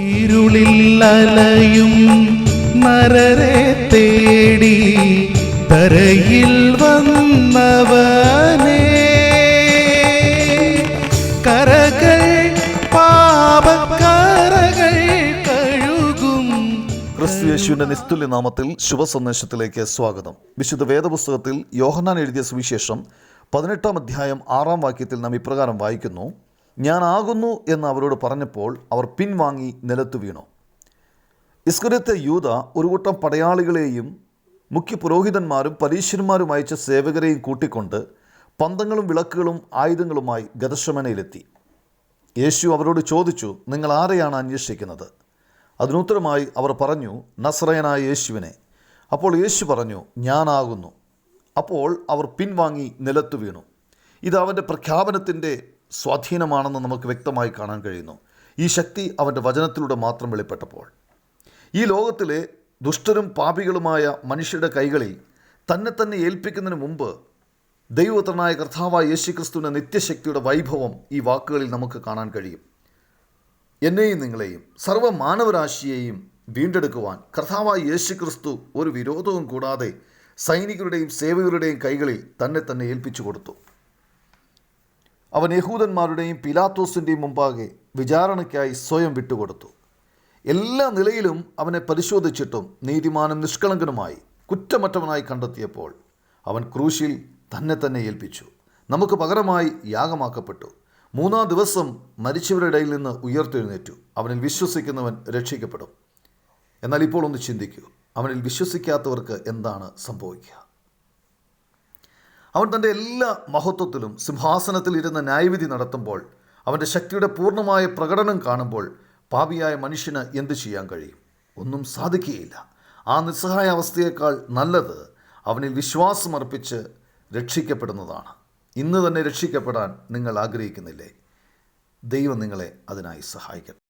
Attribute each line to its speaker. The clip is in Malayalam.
Speaker 1: ഇരുളിൽ അലയും നരരെ തേടി തരയിൽ വന്നവനേ. കരകൾ പാപക്കരകൾ കഴുകും.
Speaker 2: ക്രിസ്തു യേശുവിന്റെ നിസ്തുല്യ നാമത്തിൽ ശുഭസന്ദേശത്തിലേക്ക് സ്വാഗതം. വിശുദ്ധ വേദപുസ്തകത്തിൽ യോഹന്നാൻ എഴുതിയ സുവിശേഷം പതിനെട്ടാം അധ്യായം ആറാം വാക്യത്തിൽ നാം ഇപ്രകാരം വായിക്കുന്നു. ഞാൻ ആകുന്നു എന്ന് അവരോട് പറഞ്ഞപ്പോൾ അവർ പിൻവാങ്ങി നിലത്തു വീണു. ഇസ്കരത്തെ യൂത ഒരു കൂട്ടം പടയാളികളെയും മുഖ്യ പുരോഹിതന്മാരും പരീശന്മാരും അയച്ച സേവകരെയും കൂട്ടിക്കൊണ്ട് പന്തങ്ങളും വിളക്കുകളും ആയുധങ്ങളുമായി ഗതശമനയിലെത്തി യേശു അവരോട് ചോദിച്ചു നിങ്ങൾ ആരെയാണ് അന്വേഷിക്കുന്നത്? അതിനുത്തരമായി അവർ പറഞ്ഞു നസ്രയനായ യേശുവിനെ. അപ്പോൾ യേശു പറഞ്ഞു ഞാനാകുന്നു. അപ്പോൾ അവർ പിൻവാങ്ങി നിലത്തു വീണു. ഇത് അവന്റെ പ്രഖ്യാപനത്തിന്റെ സ്വാധീനമാണെന്ന് നമുക്ക് വ്യക്തമായി കാണാൻ കഴിയുന്നു. ഈ ശക്തി അവന്റെ വചനത്തിലൂടെ മാത്രം വെളിപ്പെട്ടപ്പോൾ. ഈ ലോകത്തിലെ ദുഷ്ടരും പാപികളുമായ മനുഷ്യരുടെ കൈകളിൽ തന്നെ തന്നെ ഏൽപ്പിക്കുന്നതിന് മുമ്പ് ദൈവപുത്രനായ കർത്താവായ യേശുക്രിസ്തുവിന്റെ നിത്യശക്തിയുടെ വൈഭവം ഈ വാക്കുകളിൽ നമുക്ക് കാണാൻ കഴിയും. എന്നെയും നിങ്ങളെയും സർവ മാനവരാശിയെയും വീണ്ടെടുക്കുവാൻ കർത്താവായ യേശുക്രിസ്തു ഒരു വിരോധവും കൂടാതെ സൈനികരുടെയും സേവകരുടെയും കൈകളിൽ തന്നെ തന്നെ ഏൽപ്പിച്ചു കൊടുത്തു. അവൻ യഹൂദന്മാരുടെയും പിലാത്തോസിന്റെയും മുമ്പാകെ വിചാരണയ്ക്കായി സ്വയം വിട്ടുകൊടുത്തു. എല്ലാ നിലയിലും അവനെ പരിശോധിച്ചിട്ടും നീതിമാനും നിഷ്കളങ്കനുമായി കുറ്റമറ്റവനായി കണ്ടെത്തിയപ്പോൾ അവൻ ക്രൂശിൽ തന്നെ തന്നെ ഏൽപ്പിച്ചു. നമുക്ക് പകരമായി യാഗമാക്കപ്പെട്ടു. മൂന്നാം ദിവസം മരിച്ചവരുടെ ഇടയിൽ നിന്ന് ഉയർത്തെഴുന്നേറ്റു. അവനിൽ വിശ്വസിക്കുന്നവൻ രക്ഷിക്കപ്പെടും. എന്നാൽ ഇപ്പോൾ ഒന്ന് ചിന്തിക്കൂ. അവനിൽ വിശ്വസിക്കാത്തവർക്ക് എന്താണ് സംഭവിക്കുക? അവൻ തന്റെ എല്ലാ മഹത്വത്തിലും സിംഹാസനത്തിൽ ഇരുന്ന് ന്യായവിധി നടത്തുമ്പോൾ അവന്റെ ശക്തിയുടെ പൂർണമായ പ്രകടനം കാണുമ്പോൾ പാപിയായ മനുഷ്യന് എന്തു ചെയ്യാൻ കഴിയും? ഒന്നും സാധിക്കുകയില്ല. ആ നിസ്സഹായ അവസ്ഥയേക്കാൾ നല്ലത് അവനിൽ വിശ്വാസമർപ്പിച്ച് രക്ഷിക്കപ്പെടുന്നതാണ്. ഇന്ന് തന്നെ രക്ഷിക്കപ്പെടാൻ നിങ്ങൾ ആഗ്രഹിക്കുന്നില്ലേ? ദൈവം നിങ്ങളെ അതിനായി സഹായിക്കട്ടെ.